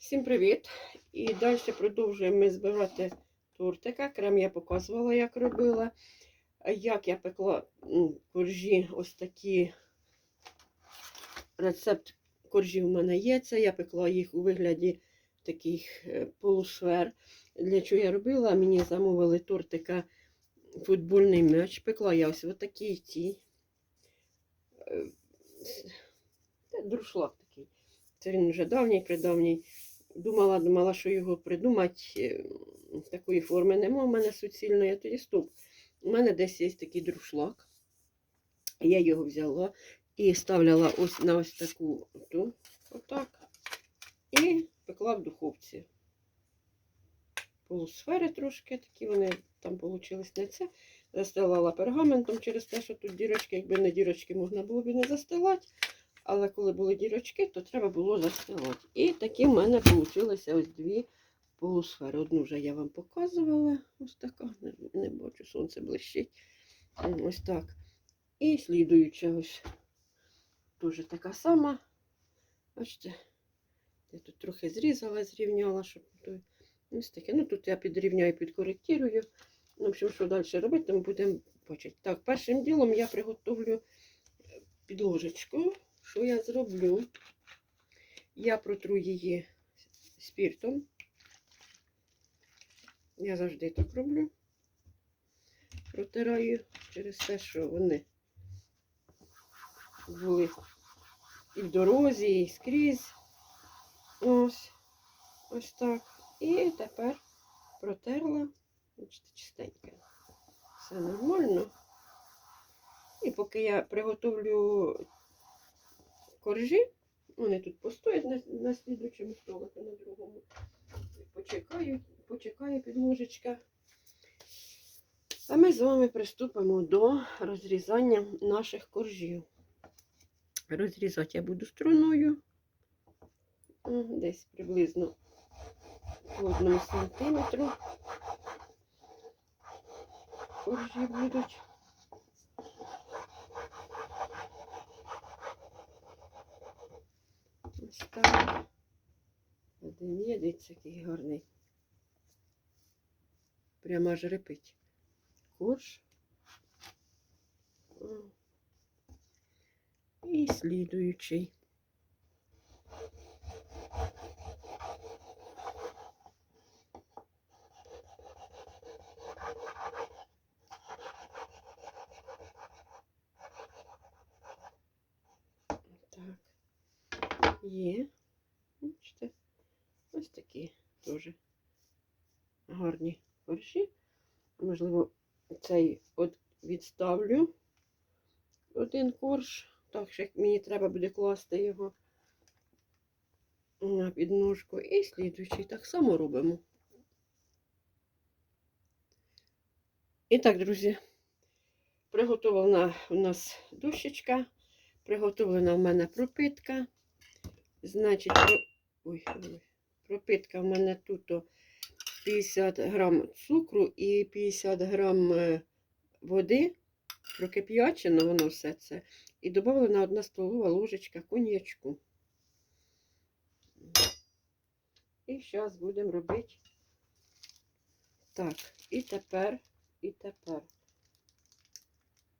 Всім привіт! І далі продовжуємо ми збирати тортика. Крем я показувала, як робила. Як я пекла коржі, ось такі. Рецепт коржів у мене є. Це я пекла їх у вигляді таких е, полусфер. Для чого я робила? Мені замовили тортика футбольний м'яч. Пекла я ось отакі ті. е, друшлак такий. Це він вже давній, придавній. Думала, думала, що його придумати. е, Такої форми нема у мене суцільної, тоді стоп. У мене десь є такий друшлак. Я його взяла і ставляла ось на ось таку ту, отак. І пекла в духовці. Полусфери трошки, такі вони там вийшли не це. Застилала пергаментом через те, що тут дірочки, якби не дірочки, можна було б не застилати. Але коли були дірочки, то треба було застилати. І такі в мене вийшли ось дві полусфери. Одну вже я вам показувала. Ось така. Не, не бачу, сонце блищить. Ось так. І слідуюча ось теж така сама. Бачите, я тут трохи зрізала, зрівняла, щоб той. Ось таке. Ну тут я підрівняю, підкоректирую. В общем, що далі робити, ми будемо бачити. Так, першим ділом я приготовлю е, підложечку. Що я зроблю? Я протру її спіртом. Я завжди так роблю. Протираю через те, що вони були і в дорозі, і скрізь. Ось. Ось так. І тепер протерла. Бачите, чистеньке. Все нормально. І поки я приготовлю коржі, вони тут постоять на, на слідучому столику, на другому. Почекаю, почекає підложечка. А ми з вами приступимо до розрізання наших коржів. Розрізати я буду струною. Десь приблизно по одному сантиметру. Коржі будуть. Ось так. Один є, дивіться, який гарний. Прямо аж репить. Корж. І слідуючий. Так. Є. Бачите? Ось такі теж гарні коржі. Можливо, цей от відставлю один корж. Так, що мені треба буде класти його на підножку. І слідуючий так само робимо. І так, друзі, приготовлена у нас дощечка, приготовлена в мене пропитка. Значить, про... ой, ой, пропитка в мене тут 50 грам цукру і 50 грам е, води. Прокип'ячено воно все це. І додана одна столова ложечка коньячку. І зараз будемо робити. Так, і тепер, і тепер.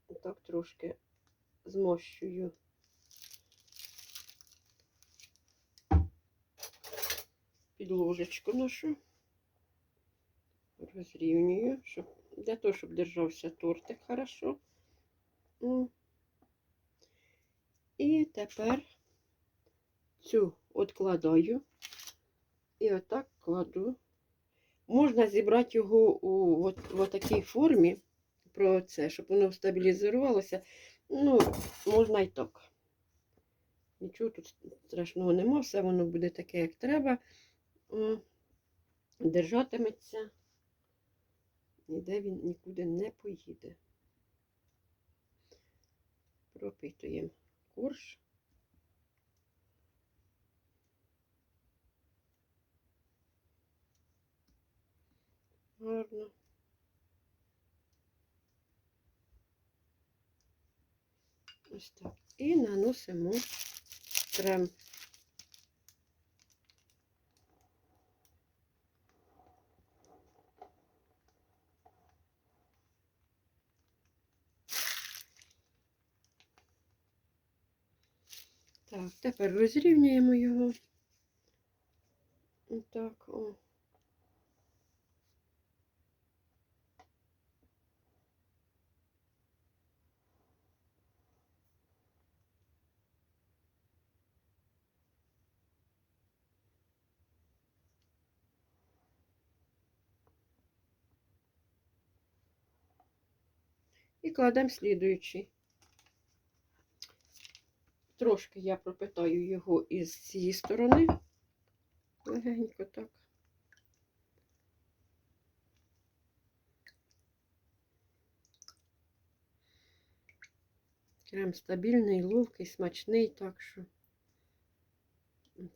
Отак трошки змощую. Під ложечку нашу. Розрівнюю, щоб, для того, щоб держався тортик хорошо. І тепер цю откладаю і отак кладу. Можна зібрати його у от, в такій формі, про це, щоб воно стабілізувалося. Ну, можна і так. Нічого тут страшного нема, все воно буде таке, як треба. Держатиметься. Ніде він нікуди не поїде. Пропитуємо корж. Гарно. Ось так. І наносимо крем. Так, тепер розрівнюємо його. Так, о. І кладемо слідуючий. Трошки я пропитаю його із цієї сторони. Легенько так. Крем стабільний, ловкий, смачний, так що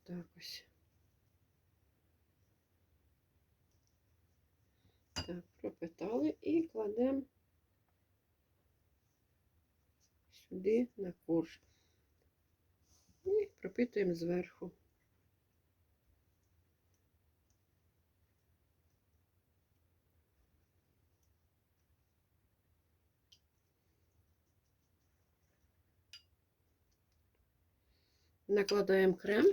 так ось. Так, пропитали і кладемо сюди на корж. І пропитуємо зверху. Накладаємо крем.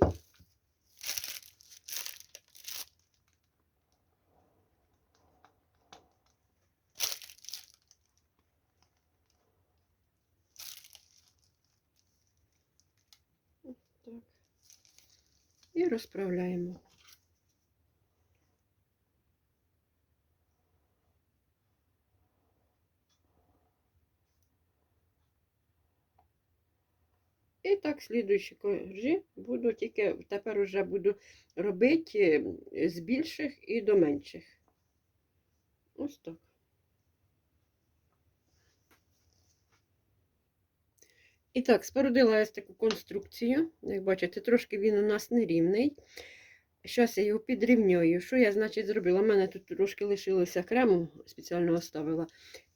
Так. І розправляємо. І так, слідуючі коржі буду тільки тепер уже буду робити е, з більших і до менших. Ось так. І так, спорудила я таку конструкцію. Як бачите, трошки він у нас нерівний. Зараз я його підрівнюю. Що я, значить, зробила? У мене тут трошки лишилося крему, спеціально оставила.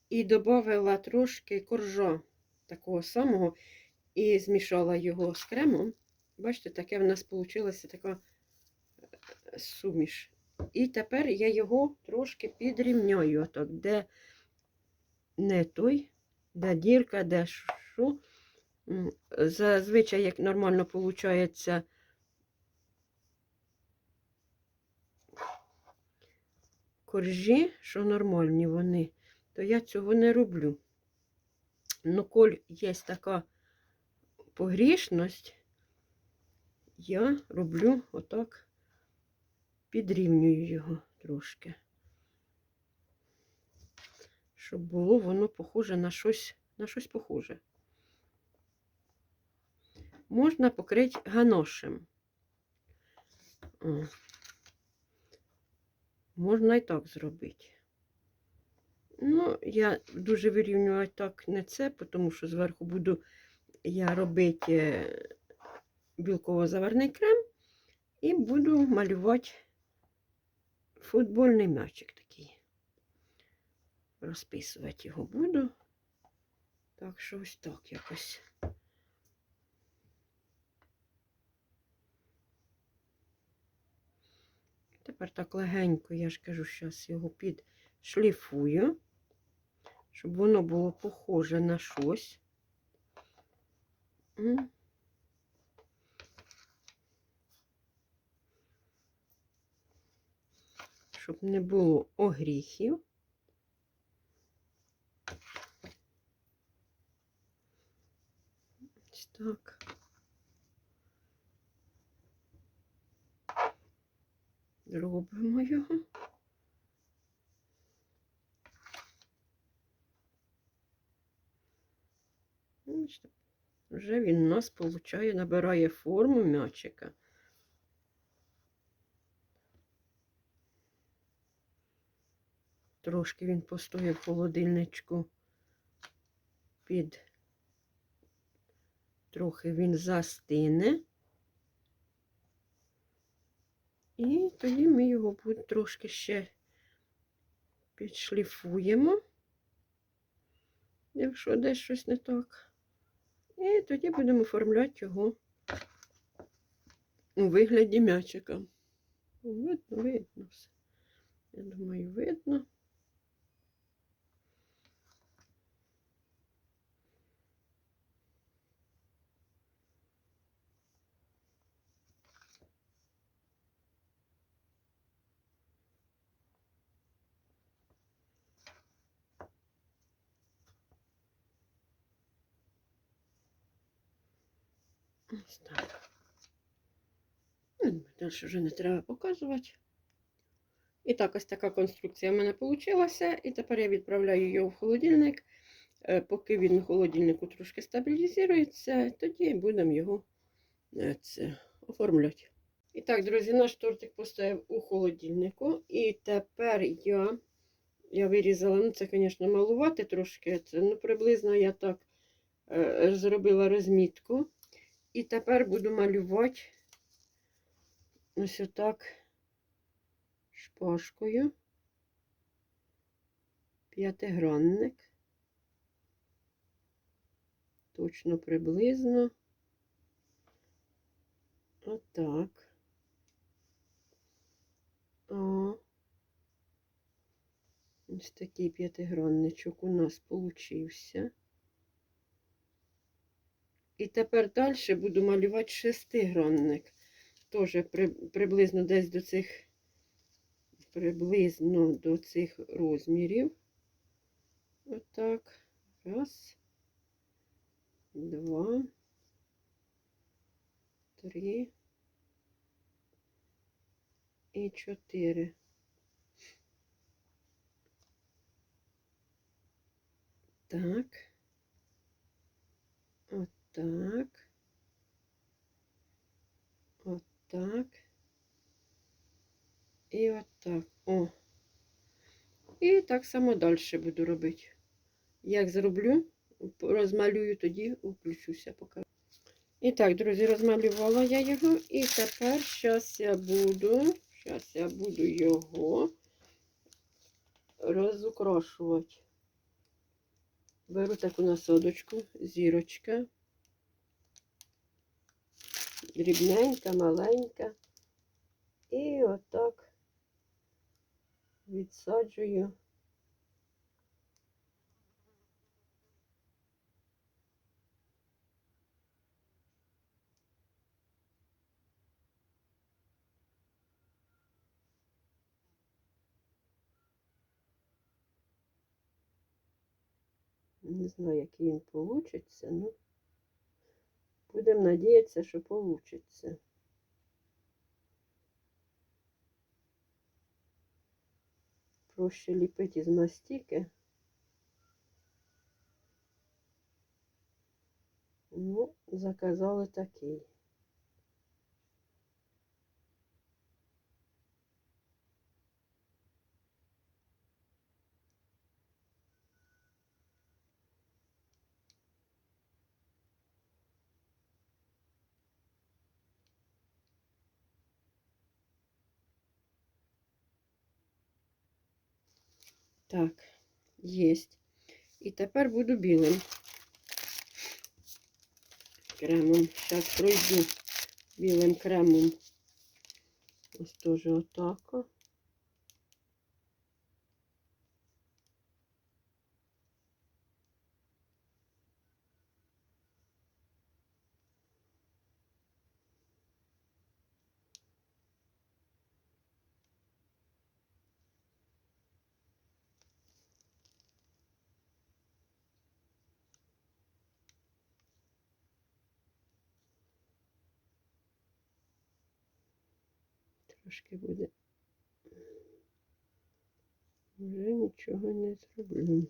І додала трошки коржа такого самого і змішала його з кремом. Бачите, таке в нас вийшла така е, суміш. І тепер я його трошки підрівняю, отак, де не той, де дірка, де що. Зазвичай, як нормально виходить, коржі, що нормальні вони, то я цього не роблю. Ну, коль є така погрішність, я роблю отак, підрівнюю його трошки, щоб було воно похоже на щось, на щось похоже. Можна покрити ганошем. О. Можна і так зробити. Ну, я дуже вирівнювати так не це, тому що зверху буду я робити е, білково-заварний крем і буду малювати футбольний м'ячик такий. Розписувати його буду. Так що ось так якось. Тепер так легенько, я ж кажу, зараз його підшліфую, щоб воно було похоже на щось. Щоб не було огріхів. Ось так. Робимо його. Вже він у нас получає, набирає форму м'ячика. Трошки він постоїть в холодильничку під трохи він застине. І тоді ми його трошки ще підшліфуємо, якщо десь щось не так. І тоді будемо оформляти його у вигляді м'ячика. Видно, видно все. Я думаю, видно. Ось так. Ну, Далі вже не треба показувати. І так, ось така конструкція в мене вийшла. І тепер я відправляю його в холодильник. Е, Поки він в холодильнику трошки стабілізується, тоді будемо його е, це, оформляти. І так, друзі, наш тортик поставив у холодильнику. І тепер я, я вирізала, ну це, звісно, малувати трошки. Це, ну, приблизно я так е, зробила розмітку. І тепер буду малювати ось отак шпажкою. П'ятигранник. Точно приблизно. Отак. О. Ось такий п'ятигранничок у нас получився. І тепер далі буду малювати шестигранник. Теж при, приблизно десь до цих приблизно до цих розмірів. Отак. Раз, два, три і чотири. Так. Отак. Отак. І отак. О. І так само далі буду робити. Як зроблю, розмалюю, тоді включуся поки. І так, друзі, розмалювала я його. І тепер зараз я буду, зараз я буду його розукрашувати. Беру таку насадочку, зірочка. Дрібненька, маленька. І отак відсаджую. Не знаю, який він получиться, ну будемо надіятися, що вийде. Проще ліпити із мастики. Ну, заказали такий. Так, єсть. І тепер буду білим кремом. Зараз пройду білим кремом. Ось теж отак. Трошки буде. Вже нічого не зроблю.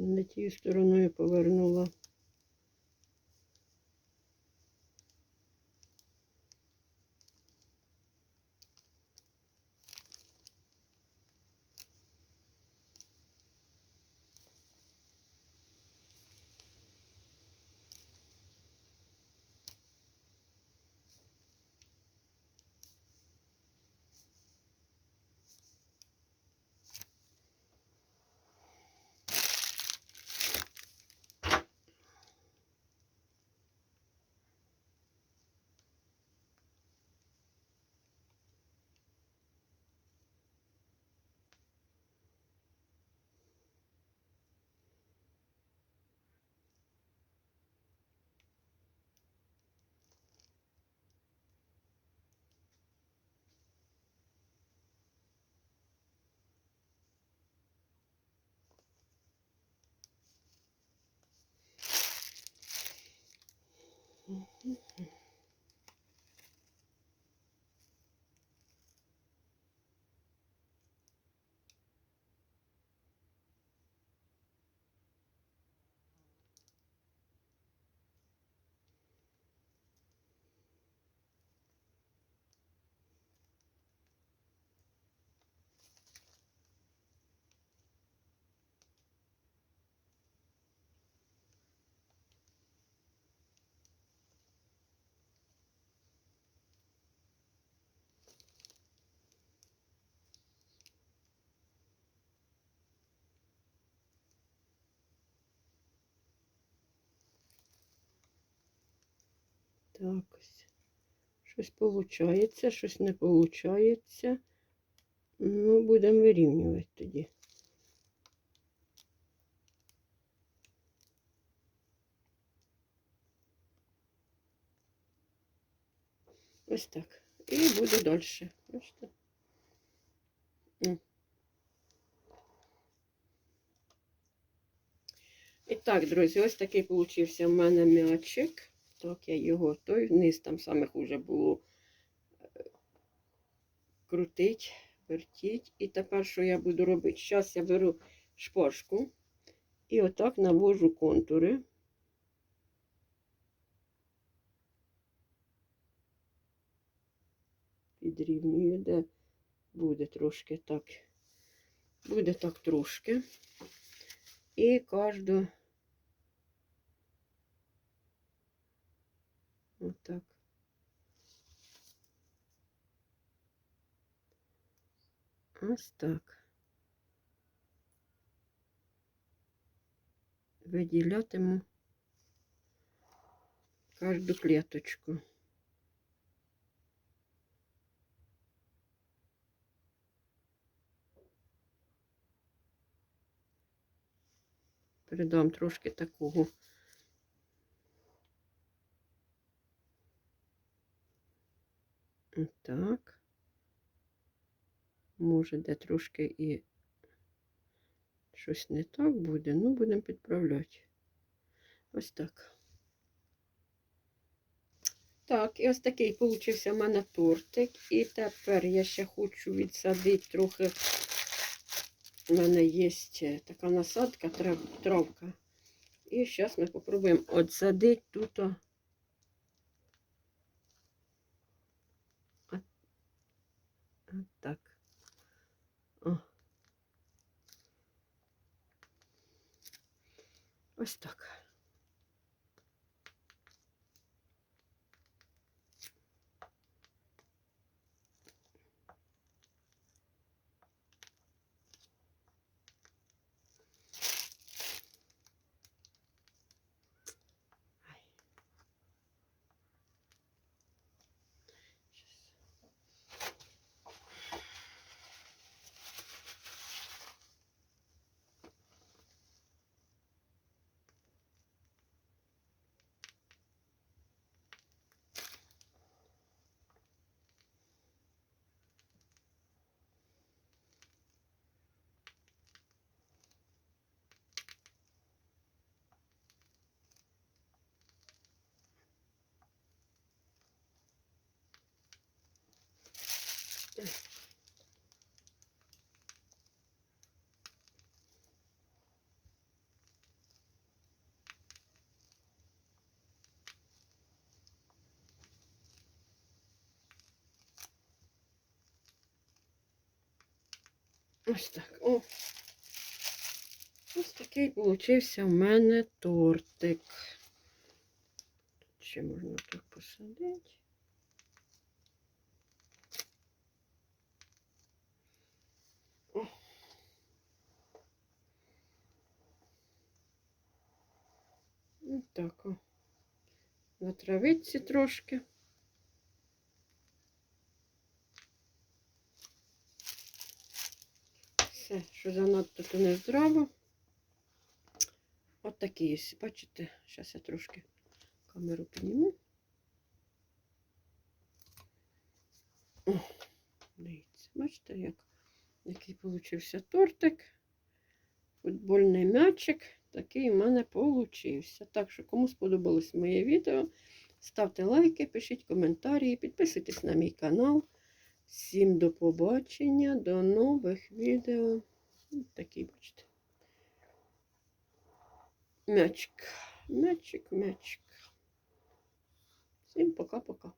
Не тією стороною повернула. Mm-hmm. Так ось. Щось виходить, щось не виходить. Ну, будемо вирівнювати тоді. Ось так. І буде далі. Бачите? І так, друзі, ось такий получився в мене м'ячик. Так, я його той вниз там саме хуже було е, крутить, вертіть. І тепер що я буду робити? Зараз я беру шпажку і отак навожу контури. Підрівнюю, де буде трошки так. Буде так трошки. І кожну Отак. Ось так. Виділятиму кожну клеточку. Передам трошки такого. Так. Може, де трошки і щось не так буде, ну будемо підправляти. Ось так. Так, і ось такий получився в мене тортик. І тепер я ще хочу відсадити трохи. У мене є така насадка, трав- травка. І зараз ми спробуємо отсадити тут. От так. О. Ось так. Ось так. О. Ось такий получився в мене тортик. Тут ще можна так посадити. Ось так о. На травиці трошки. Все, що занадто, то не здраво. От такі є, бачите, зараз я трошки камеру підніму. О, дивіться, бачите, як, який получився тортик. Футбольний м'ячик. Такий в мене получився. Так що, кому сподобалось моє відео, Ставте лайки, пишіть коментарі, підписуйтесь на мій канал. Всім до побачення, до нових відео. Такий, бачите. Мячик, мячик, мячик. Всім пока-пока.